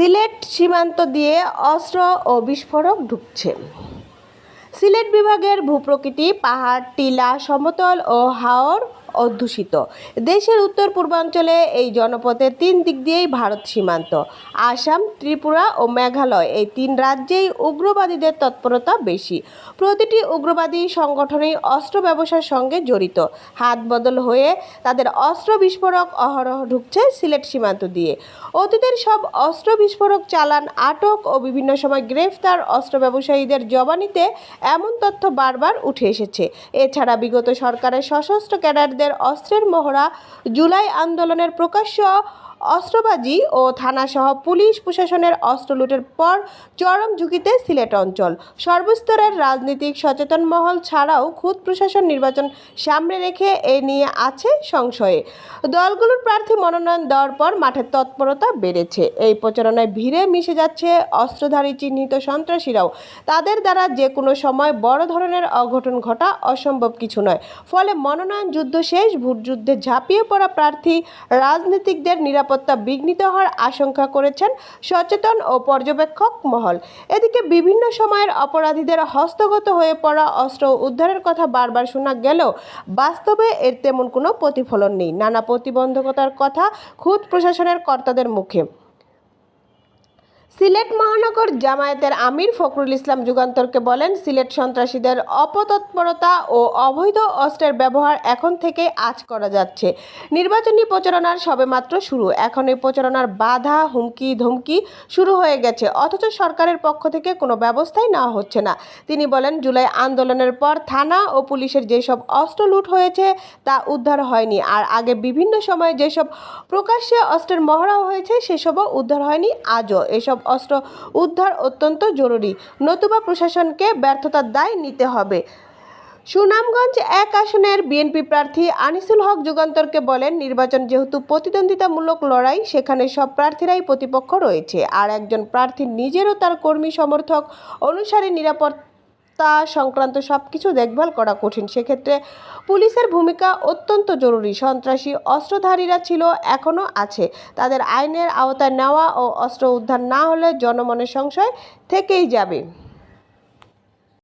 সিলেট সীমান্ত দিয়ে অস্ত্র ও বিস্ফোরক ঢুকছে। সিলেট বিভাগের ভূপ্রকৃতি, পাহাড়, টিলা, সমতল ও হাওর অধ্যুষিত। দেশের উত্তর পূর্বাঞ্চলে এই জনপথের তিন দিক দিয়েই ভারত সীমান্ত। আসাম, ত্রিপুরা ও মেঘালয় এই তিন রাজ্যেই উগ্রবাদীদের তৎপরতা বেশি। প্রতিটি উগ্রবাদী সংগঠনেই অস্ত্র ব্যবসার সঙ্গে জড়িত। হাত বদল হয়ে তাদের অস্ত্র বিস্ফোরক অহরহ ঢুকছে সিলেট সীমান্ত দিয়ে। অতীতের সব অস্ত্র বিস্ফোরক চালান, আটক ও বিভিন্ন সময় গ্রেফতার অস্ত্র ব্যবসায়ীদের জবানিতে এমন তথ্য বারবার উঠে এসেছে। এছাড়া বিগত সরকারের সশস্ত্র ক্যাডারদের অস্ত্রের মহড়া জুলাই আন্দোলনের প্রকাশ্য অস্ত্রবাজি ও থানাসহ পুলিশ প্রশাসনের অস্ত্র লুটের পর চরম ঝুঁকিতে সিলেট অঞ্চল। সর্বস্তরের রাজনীতিক সচেতন মহল ছাড়াও খুদ প্রশাসন নির্বাচন সামনে রেখে এ নিয়ে আছে সংশয়ে। দলগুলোর প্রার্থী মনোনয়ন দেওয়ার পর মাঠের তৎপরতা বেড়েছে। এই প্রচারণায় ভিড়ে মিশে যাচ্ছে অস্ত্রধারী চিহ্নিত সন্ত্রাসীরাও। তাদের দ্বারা যে কোনো সময় বড় ধরনের অঘটন ঘটা অসম্ভব কিছু নয়। ফলে মনোনয়ন যুদ্ধ শেষ ভোট যুদ্ধে ঝাঁপিয়ে পড়া প্রার্থী রাজনীতিকদের নিরাপত্তা বিঘ্নিত হওয়ার আশঙ্কা করেছেন সচেতন ও পর্যবেক্ষক মহল। এদিকে বিভিন্ন সময়ের অপরাধীদের হস্তগত হয়ে পড়া অস্ত্র উদ্ধারের কথা বারবার শোনা গেলেও বাস্তবে এর তেমন কোনো প্রতিফলন নেই। নানা প্রতিবন্ধকতার কথা খুদ প্রশাসনের কর্তাদের মুখে। সিলেট মহানগর জামায়াতের আমির ফখরুল ইসলাম যুগান্তরকে বলেন, সিলেট সন্ত্রাসীদের অপতৎপরতা ও অবৈধ অস্ত্রের ব্যবহার এখন থেকে আজ করা যাচ্ছে। নির্বাচনী প্রচারণার সবেমাত্র শুরু। এখন এই প্রচারণার বাধা, হুমকি, ধমকি শুরু হয়ে গেছে। অথচ সরকারের পক্ষ থেকে কোনো ব্যবস্থাই নেওয়া হচ্ছে না। তিনি বলেন, জুলাই আন্দোলনের পর থানা ও পুলিশের যেসব অস্ত্র লুট হয়েছে তা উদ্ধার হয়নি। আর আগে বিভিন্ন সময়ে যেসব প্রকাশ্যে অস্ত্রের মহড়া হয়েছে, সেসবও উদ্ধার হয়নি। আজও এসব অস্ত্র উদ্ধার অত্যন্ত জরুরি। নতুবা প্রশাসনকে ব্যর্থতার দায় নিতে হবে। সুনামগঞ্জ এক আসনের বিএনপি প্রার্থী আনিসুল হক যুগান্তরকে বলেন, নির্বাচন যেহেতু প্রতিদ্বন্দ্বিতামূলক লড়াই, সেখানে সব প্রার্থীরাই প্রতিপক্ষ রয়েছে। আর একজন প্রার্থী নিজেরও তার কর্মী সমর্থক অনুসারে নিরাপত্তা সংক্রান্ত সব কিছু দেখভাল করা কঠিন। সেক্ষেত্রে পুলিশের ভূমিকা অত্যন্ত জরুরি। সন্ত্রাসী, অস্ত্রধারীরা ছিল, এখনও আছে। তাদের আইনের আওতায় নেওয়া ও অস্ত্র উদ্ধার না হলে জনমনের সংশয় থেকেই যাবে।